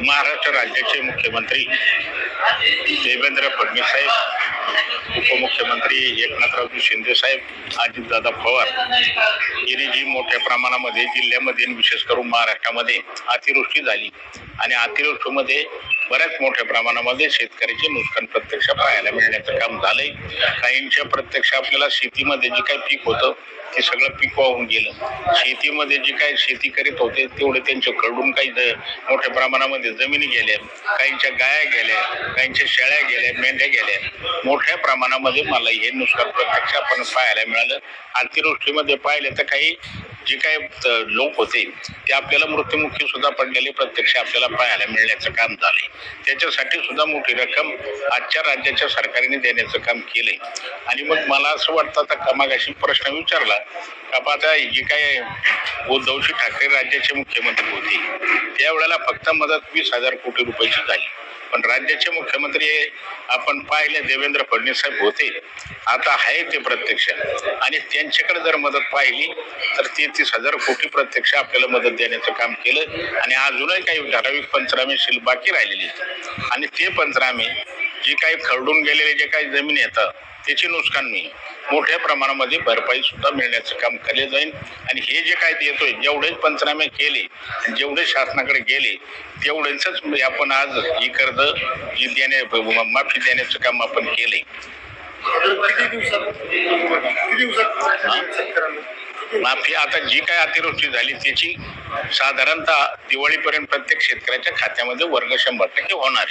महाराष्ट्र राज्याचे मुख्यमंत्री देवेंद्र फडणवीस साहेब उपमुख्यमंत्री एकनाथरावजी शिंदे साहेब अजितदादा पवार यांनी जी मोठ्या प्रमाणामध्ये जिल्ह्यामध्ये विशेष करून महाराष्ट्रामध्ये अतिवृष्टी झाली. आणि अतिवृष्टीमध्ये बऱ्याच मोठ्या प्रमाणामध्ये शेतकऱ्याचे नुकसान प्रत्यक्ष पाहायला मिळण्याचं काम झालंय. काहींच्या प्रत्यक्ष आपल्याला शेतीमध्ये जे काही पीक होतं ते सगळं पीक वाहून गेलं. शेतीमध्ये जे काही शेती करीत होते तेवढे त्यांच्या कडून काही ज- मोठ्या प्रमाणामध्ये जमिनी गेल्या. काहींच्या गाया गेल्या काहींच्या शेळ्या गेल्या मेंढ्या गेल्या. मोठ्या प्रमाणामध्ये मला हे नुकसान प्रत्यक्ष आपण पाहायला मिळालं. अतिवृष्टीमध्ये पाहिलं तर काही जे काही लोक होते ते आपल्याला मृत्युमुखी सुद्धा पडलेले प्रत्यक्ष आपल्याला पाहायला मिळण्याचं काम झालंय त्याच्यासाठी सुद्धा मोठी रक्कम आजच्या राज्याच्या सरकारने देण्याचं काम केलंय. आणि मग मला असं वाटतं आता कमागाशी प्रश्न विचारला का आता जे काय उद्धवजी ठाकरे राज्याचे मुख्यमंत्री होते त्यावेळेला फक्त मदत वीस हजार कोटी रुपयाची झाली. पण राज्याचे मुख्यमंत्री आपण पाहिले देवेंद्र फडणवीस साहेब होते. आता आहे ते प्रत्यक्ष. आणि त्यांच्याकडे जर मदत पाहिली तर तेहतीस हजार कोटी प्रत्यक्ष आपल्याला मदत देण्याचं काम केलं. आणि अजूनही काही ठराविक पंचनामे शिल बाकी राहिलेली आणि ते पंचनामे जे काही खरडून गेलेले जे काही जमीन येतं त्याची नुकसान मी मोठ्या प्रमाणामध्ये भरपाई सुद्धा मिळण्याचं काम केले जाईल आणि हे जे काय देतोय जेवढे पंचनामे केले जेवढे शासनाकडे गेले तेवढेच आपण आज ही कर्ज ही देणे माफी देण्याचं काम आपण केले. माफी आता जी काय अतिवृष्टी झाली त्याची साधारणतः दिवाळीपर्यंत प्रत्येक शेतकऱ्याच्या खात्यामध्ये वर्ग शंभर टक्के होणार.